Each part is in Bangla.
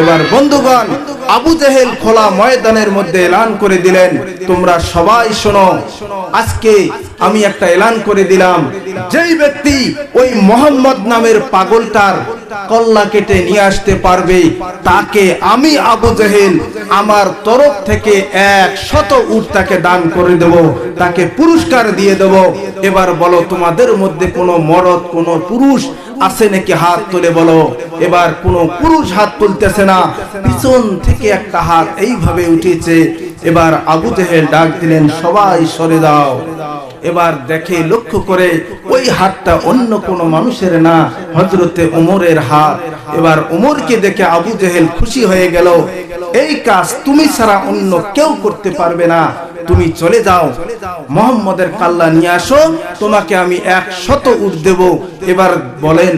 এবার বন্ধুগণ, আবু জেহেল খোলা ময়দানের মধ্যে এলান করে দিলেন। তোমরা সবাই শোনো, আজকে আমি একটা এলান করে দিলাম। যেই ব্যক্তি ওই মোহাম্মদ নামের পাগলটার কল্লা কেটে নিয়ে আসতে পারবে, তাকে আমি আবু জেহেল আমার তরফ থেকে এক শত উট তাকে দান করে দেব, তাকে পুরস্কার দিয়ে দেব। এবার বলো, তোমাদের মধ্যে কোনো মরদ, কোনো পুরুষ আছে নাকি হাত তুলে বলো? এবার কোন পুরুষ হাত তুলতেছে না, পিছন থেকে একটা হাত এইভাবে উঠেছে। এবার আবু জেহেল ডাক দিলেন, সবাই সরে দাও এবার দেখে লক্ষ্য করে ওই হাতটা অন্য কোনো মানুষের না হজরতে ওমরের হাত। এবার ওমরকে দেখে আবু জেহেল খুশি হয়ে গেল, এই কাজ তুমি ছাড়া অন্য কেউ করতে পারবে না। তুমি চলে যাও। মোহাম্মদের কাল্লা নিয়ে আসো। তোমাকে আমি এক শত উট দেব। এবার বলেন,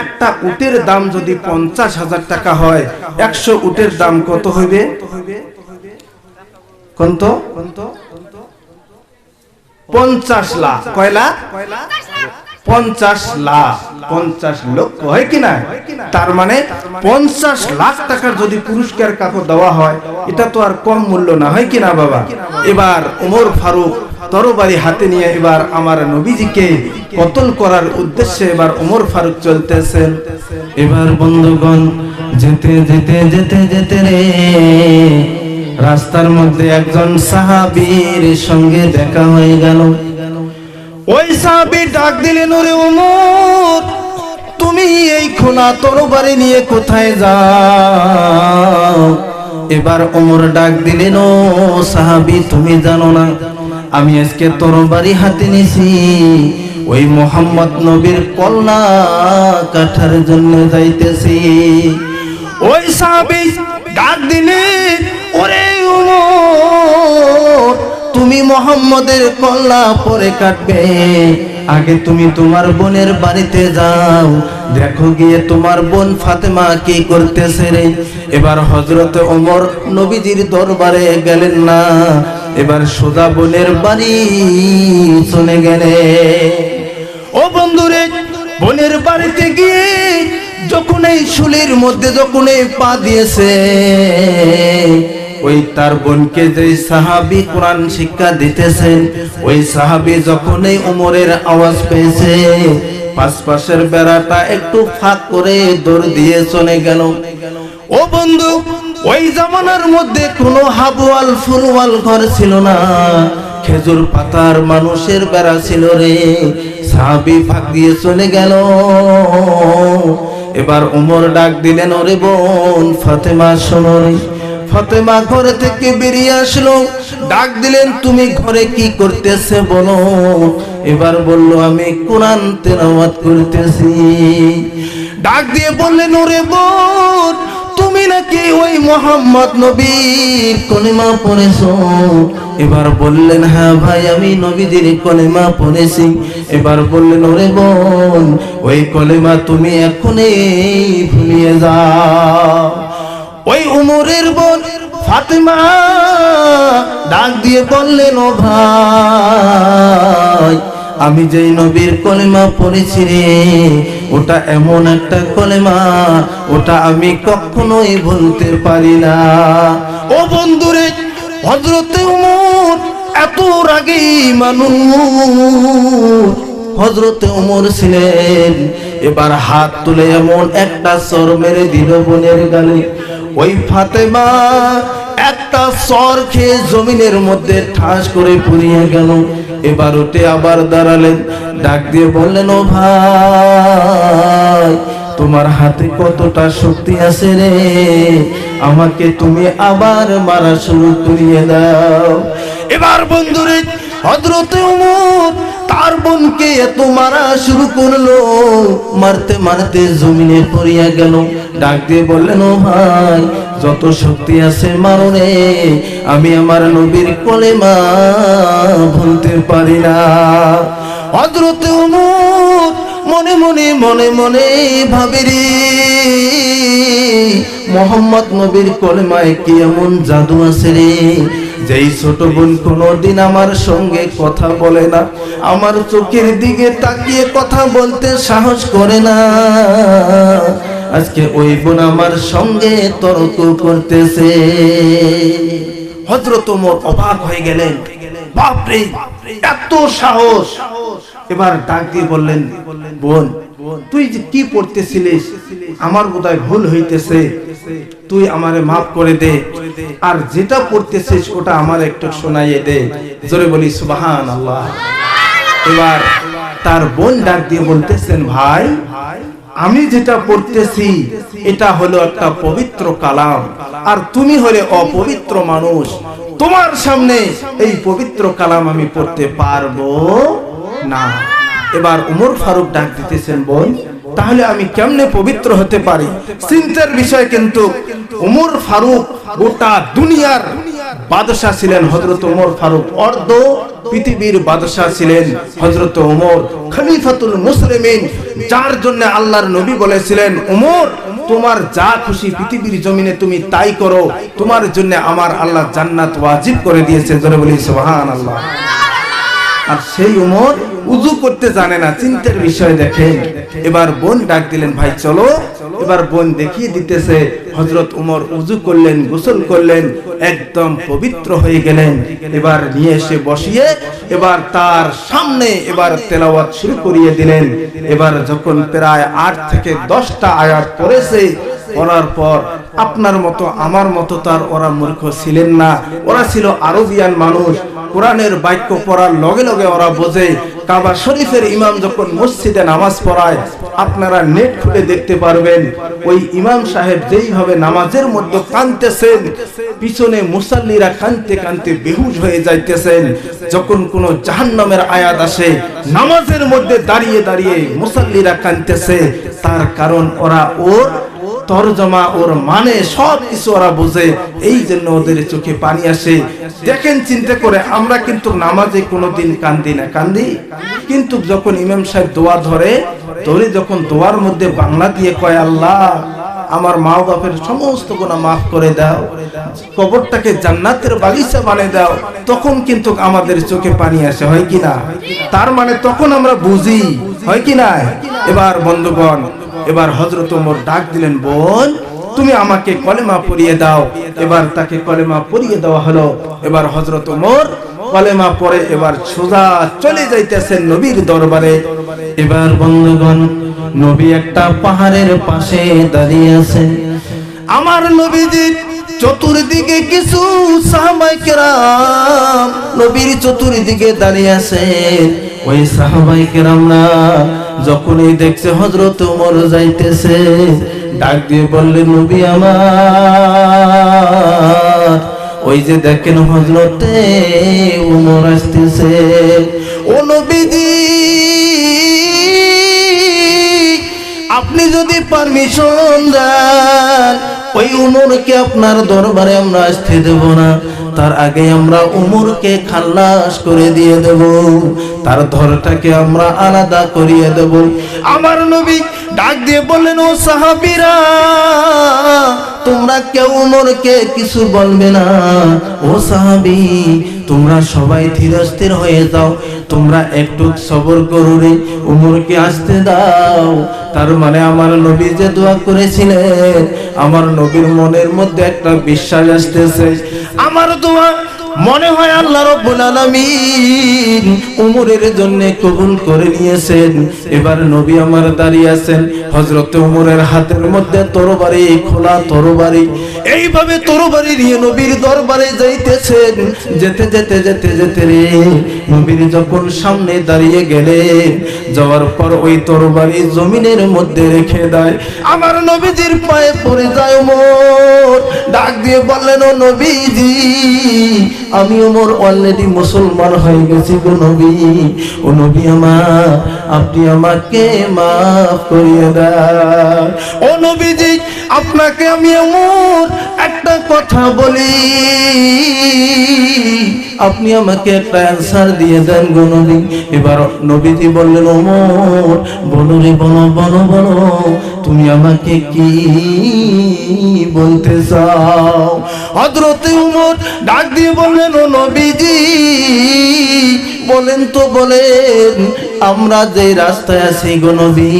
একটা উটের দাম যদি পঞ্চাশ হাজার টাকা হয়, একশো উটের দাম কত হইবে? কত পঞ্চাশ লাখ। কয় লাখ? পঞ্চাশ লাখ। পঞ্চাশ লক্ষ, হয় কিনা তার মানে পঞ্চাশ লাখ টাকার যদি পুরস্কার কাকু দেওয়া হয়, এটা তো আর কম মূল্য না, হয় কি না বাবা? এবার ওমর ফারুক তরবারি হাতে নিয়ে এবার আমার নবীজিকে কতল করার উদ্দেশ্যে এবার ওমর ফারুক চলতেছেন। এবার বন্ধুগণ, যেতে যেতে যেতে যেতে রে। রাস্তার মধ্যে একজন সাহাবীর সঙ্গে দেখা হয়ে গেল। ওই সাহাবী ডাক দিলেন ওরে ওমর তুমি এই খোলা তরবারি নিয়ে কোথায় যাও? এবার ওমর ডাক দিলেন ও সাহাবী, তুমি জানো না, আমি আজকে তরবারি হাতে নিছি। ওই মোহাম্মদ নবীর কল্লা কাঠার জন্য যাইতেছি। ওই সাহাবী ডাক দিলেন ওরে ওমর তুমি মোহাম্মদের কল্লা পরে কাটবে। আগে তুমি তোমার বোনের বাড়িতে যাও। দেখো গিয়ে তোমার বোন ফাতেমা কি করতেছে রে। এবার হজরত ওমর নবীজির দরবারে গেলেন না। এবার সোজা বোনের বাড়ি চলে গেলে। ও বন্ধুরে, বোনের বাড়িতে গিয়ে যখন এই শুলির মধ্যে যখন এই পা দিয়েছে ওই তার বোনকে যে সাহাবি কোরআন শিক্ষা দিতেছেন, ওই সাহাবি যখনই উমরের আওয়াজ পেয়েছে পাশ পাশের বেড়াটা একটু ফাঁক করে দৌড় দিয়ে চলে গেল। ও বন্ধু, ওই জামানার মধ্যে কোনো হাবওয়াল ফুলওয়াল ঘর ছিল না, খেজুর পাতার মানুষের বেড়া ছিল রে। সাহাবি ফাঁক দিয়ে চলে গেল। এবার উমর ডাক দিলেন, ওরে বোন, ফাতেমা শোনো রে। ফাতেমা ঘরে থেকে বেরিয়ে আসলো। ডাক দিলেন, তুমি ঘরে কি করতেছে বলো? এবার বলল, আমি কোরআন তেলাওয়াত করতেছি। ডাক দিয়ে বললেন, ওরে বোন, তুমি নাকি ওই মোহাম্মদ নবীর কলিমা পড়েছো? এবার বললেন হ্যাঁ ভাই, আমি নবীজির কলিমা পড়েছি। এবার বললেন, ওরে বোন, ওই কলিমা তুমি এখনই ভুলিয়ে যাও। ওই উমরের বোন ফাতেমা ডাক দিয়ে বললেন, ও ভাই, আমি যেই নবীর কলেমা পড়েছি রে, ওটা এমন একটা কলেমা, ওটা আমি কখনোই ভুলতে পারি না। ও বন্ধুরে হজরতে উমর এত রাগী মানুষ। হজরতে উমর ছিলেন এবার হাত তুলে এমন একটা সর মেরে দিল বোনের গালে। ওই ফাতেমা একটা সর খেয়ে জমিনের মধ্যে ঠাস করে পুড়িয়ে গেল। এবার উঠে আবার দাঁড়ালেন। ডাক দিয়ে বললেন, ও ভাই, তোমার হাতে কতটা শক্তি আছে রে? আমাকে তুমি আবার মারা শুরু করিয়ে দাও। এবার বন্ধুরে হজরতে উমর তার বোনকে এত মারা শুরু করল। মারতে মারতে জমিনে পড়িয়া গেল। ডাক দিয়ে বললেন, ও ভাই, যত শক্তি আছে মারো রে। আমি আমার নবীর কলেমা ভুলতে পারি না। হজরতে মনে মনে মনে মনে ভাবিরি মোহাম্মদ নবীর কলেমায় কি এমন জাদু আছে রে? যেই ছোট বোন কোনোদিন আমার সঙ্গে কথা বলে না, আমার চোখের দিকে তাকিয়ে কথা বলতে সাহস করে না। আজকে ওই বোন আমার সঙ্গে তর্ক করতেছে। হজরত ওমর অবাক হয়ে গেলেন। বাপরে, এত সাহস। এবার ডাক দিয়ে বললেন, বোন, তুই যে কি পড়তেছিলিস? আমার বোধহয় ভুল হইতেছে। তুই আমারে মাফ করে দে। আর যেটা পড়তেছিস, ওটা আমার একটু শোনাইয়ে দে। জোরে বলি সুবাহান আল্লাহ এবার তার বোন ডাক দিয়ে বলতেছেন, ভাই, আমি যেটা পড়তেছি, এটা হলো একটা পবিত্র কালাম। আর তুমি হলে অপবিত্র মানুষ। তোমার সামনে এই পবিত্র কালাম আমি পড়তে পারব না। এবার উমর ফারুক ডাক দিতেছেন, বোন, তাহলে আমি কেমনে পবিত্র হতে পারি? চিন্তার বিষয় কিন্তু উমর ফারুক গোটা দুনিয়ার বাদশা ছিলেন হজরত উমর ফারুক। অর্ধ পৃথিবীর বাদশাহ ছিলেন হজরত ওমর। খলিফাতুল মুসলিমিন, যার জন্য আল্লাহর নবী বলেছিলেন, ওমর, তোমার যা খুশি পৃথিবীর জমিনে তুমি তাই করো। তোমার জন্য আমার আল্লাহ জান্নাত ওয়াজিব করে দিয়েছে। জোরে বলি সুবহান আল্লাহ আর সেই উমর উজু করতে জানে না, চিন্তার বিষয় দেখেন এবার বোন ডাক দিলেন, ভাই, চলো এবার বোন দেখিয়ে দিতেছে হজরত উমর উজু করলেন, গোসল করলেন, একদম পবিত্র হয়ে গেলেন। এবার নিয়ে এসে বসিয়ে এবার তার সামনে এবার তেলাওয়াত শুরু করিয়ে দিলেন। এবার যখন প্রায় আট থেকে দশটা আয়াত পড়েছে পড়ার পর আপনার মতো, আমার মতো তার ওরা মূর্খ ছিলেন না। ওরা ছিল আরবিয়ান মানুষ। কোরআনের বাক্য পড়ার লগে লগে ওরা বোঝে, কাবা শরীফের ইমাম যখন মসজিদে নামাজ পড়ায়, আপনারা নেট খুলে দেখতে পারবেন, ওই ইমাম সাহেব যেইভাবে নামাজের মধ্যে কানতেছেন পিছনে মুসাল্লিরা কানতে কানতে বেহুশ হয়ে যাইতেছেন। যখন কোনো জাহান্নামের আয়াত আসে, নামাজের মধ্যে দাঁড়িয়ে দাঁড়িয়ে মুসাল্লিরা কানতেছে তার কারণ ওরা ওর তরজমা ওর মানে সব কিছু ওরা বোঝে। এই জন্য ওদের চোখে পানি আসে। দেখেন, চিন্তা করে আমরা কিন্তু নামাজে কোনোদিন কান্দি না। কান্দি? কিন্তু যখন ইমাম সাহেব দোয়া ধরে ধরে যখন দোয়ার মধ্যে বাংলা দিয়ে কয়, আল্লাহ, আমার মা বাপের সমস্ত গুণা মাফ করে দাও। কবরটাকে জান্নাতের বাগিচা বানিয়ে দাও। তখন কিন্তু আমাদের চোখে পানি আসে। হয় কি না? তার মানে তখন আমরা বুঝি। হয় কি না? এবার বন্ধুগণ এবার হজরত ওমর ডাক দিলেন বোন তুমি আমাকে কলেমা পড়িয়ে দাও। এবার তাকে কলেমা পড়িয়ে দেওয়া হলো। এবার হজরত ওমর কলেমা পড়ে এবার সোজা চলে যাইতেছেন নবীর দরবারে। এবার বন্ধুগণ নবী একটা পাহাড়ের পাশে দাঁড়িয়ে আছেন আমার নবীজি চতুর্দিকে কিছু সাহাবাই কেরাম নবীর চতুর্দিকে দাঁড়িয়ে আছেন। ওই সাহাবাই কেরামরা যখনই দেখছে হজরত উমর যাইতেছে, ডাক দিয়ে বললেন নবী আমার। ওই যে দেখেন হজরতে উমর আসতেছে। ও নবীজি, আপনি যদি পারমিশন দেন, ওই উমরকে আপনার দরবারে আমরা আসতে দেব না। তার আগে আমরা উমরকে খাল্লাস করে দিয়ে দেব। তার ধরটাকে আমরা আলাদা করিয়ে দেব। আমার নবী ডাক দিয়ে বললেন, ও সাহাবীরা, তোমরা কেউ উমরকে কিছু বলবে না। ও সাহাবি, তোমরা সবাই ধীরস্থির হয়ে যাও। তোমরা একটু সবর করো রে, উমরকে আসতে দাও। তার মানে আমার নবী যে দোয়া করেছিলেন, আমার নবীর মনের মধ্যে একটা বিশ্বাস আসতেছে। আমার দোয়া মনে হয় আল্লাহ রব্বুল আলামিন উমরের জন্য কবুল করে নিয়েছেন। এবার নবী আমার দাঁড়িয়ে আছেন। হযরত উমরের হাতের মধ্যে তরবারি, খোলা তরবারি। এইভাবে তরবারি নিয়ে নবীর দরবারে যাইতেছেন। যেতে যেতে যেতে যেতে রে, নবীর যখন সামনে দাঁড়িয়ে গেলেন, যাওয়ার পর ওই তরবারি জমিনের মধ্যে রেখে দেয়। আমার নবীজির পায়ে পড়ে যায় ওমর ডাক দিয়ে বললেন, ও নবীজি আমি ওমর অলরেডি মুসলমান হয়ে গেছি গো নবী। ও নবী আমার, আপনি আমাকে মাফ করিয়ে দেন। ও নবীজি, আপনাকে আমি একটা কথা বলি, আপনি আমাকে একটা অ্যান্সার দিয়ে দেন গো এবার নবীজি বললেন, ওমর, বলো রে, বলো বলো বলো, তুমি আমাকে কি বলতে চাও? হযরতে উমর ডাক দিয়ে বললেন, ও নবীজি, বলেন তো, বলেন আমরা যে রাস্তায় আছি গো নবী,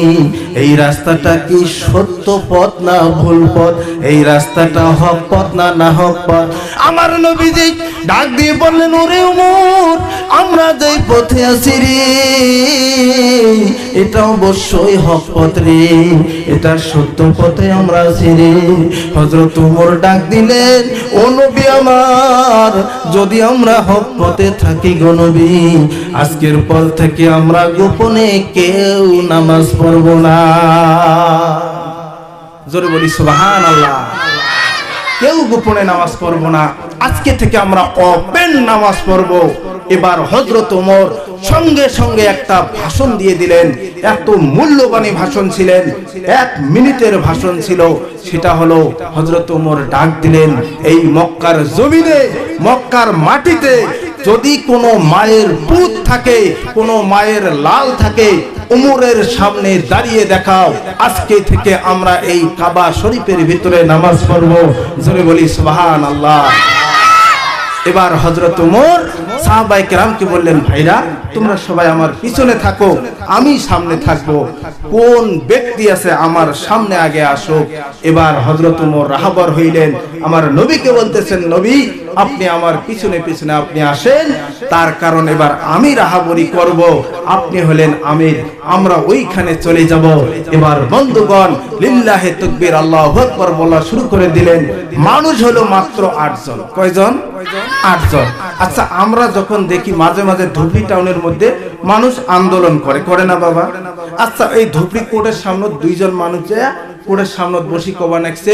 এই রাস্তাটা কি সত্য পথ না ভুল পথ? এই রাস্তাটা হক পথ না না হক পথ? আমার নবীজি ডাক দিয়ে বললেন, ওরে উমর, আমরা যে পথে আছি রে, এটা অবশ্যই হক পথ রে, এটা সত্য পথে আমরা আছি রে। হজরত উমর ডাক দিলেন, ও নবী আমার, যদি আমরা হক পথে থাকি গো নবী, আজকের পর থেকে আমরা গোপনে কেউ নামাজ পড়ব না। জোরে বলি সুবাহান আল্লাহ কেউ গোপনে নামাজ পড়ব না। আজকে থেকে আমরা ওপেন নামাজ পড়ব। এবার হজরত ওমর সঙ্গে সঙ্গে একটা ভাষণ দিয়ে দিলেন। এত মূল্যবানী ভাষণ ছিলেন। এক মিনিটের ভাষণ ছিল। সেটা হলো হজরত ওমর ডাক দিলেন, এই মক্কার জমিনে, মক্কার মাটিতে যদি কোনো মায়ের পুত থাকে, কোনো মায়ের লাল থাকে, উমরের সামনে দাঁড়িয়ে দেখাও, আজকে থেকে আমরা এই কাবা শরীফের ভিতরে নামাজ পড়ব। জোরে বলি, সুবহানাল্লাহ। আল্লাহ এবার হজরত উমর বললেন, ভাইরা, তোমরা সবাই আমার পিছনে থাকো, আমি সামনে থাকব। কোন ব্যক্তি আছে আমার সামনে আগে আসো এবার হজরত উমর রাহাবর হইলেন। আমার নবীকে বলতেছেন, নবী, আপনি আমার পিছনে পিছনে আপনি আসেন। তার কারণ এবার আমি রাহাবরি করব। আপনি হলেন আমির, আমরা ওইখানে চলে যাব। এবার বন্ধুগণ, লিল্লাহে তকবীর, আল্লাহু আকবার বলা শুরু করে দিলেন। মানুষ হলো মাত্র আটজন। কয়জন? আটজন। আচ্ছা আমরা যখন দেখি মাঝে মাঝে ধুবড়ি টাউনের মধ্যে মানুষ আন্দোলন করে করে না বাবা? আচ্ছা এই ধুবড়ি কোর্টের সামনে দুইজন মানুষ যায় কোর্টের সামনে বসি কবা নাকছে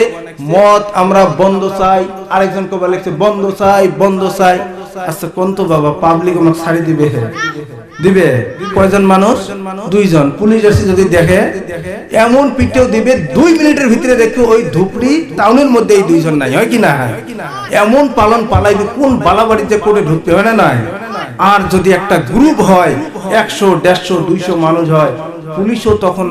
মত আমরা বন্ধ চাই, আরেকজন কবা লেখছে বন্ধ চাই বন্ধ চাই। আচ্ছা কোন তো বাবা পাবলিক দিবে দিবে? কয়জন মানুষ? দুইজন। পুলিশ এসে যদি দেখে, এমন পিটেও দিবে, দুই মিনিটের ভিতরে দেখবে ওই ধুপড়ি টাউনের মধ্যে এই দুইজন নাই, হয় কি না? এমন পালন পালাইবে, কোন বালাবাড়িতে করে ঢুকতে হয় না নাই? আর যদি একটা গ্রুপ হয়, একশো, দেড়শো, দুইশো মানুষ হয় পুলিশও তখন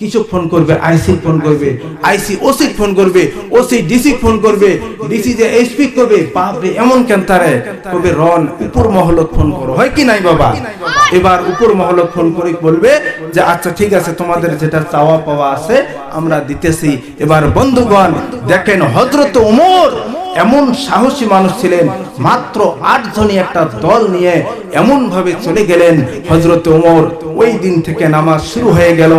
কিছু ফোন করবে, আইসি ফোন করবে, আইসি, ওসি ফোন করবে, ওসি, ডিসি ফোন করবে, ডিসি যে এসপি করবে, বাপরে, এমন কেন করবে রন, উপর মহলত ফোন করো। হয় কি নাই বাবা? এবার উপর মহলত ফোন করে বলবে যে আচ্ছা ঠিক আছে, তোমাদের যেটা চাওয়া পাওয়া আছে, আমরা দিতেছি। এবার বন্ধুগণ, দেখেন হজরত ওমর এমন সাহসী মানুষ ছিলেন, মাত্র আট জনই একটা দল নিয়ে এমন ভাবে চলে গেলেন হজরত ওমর। ওই দিন থেকে নামাজ শুরু হয়ে গেল।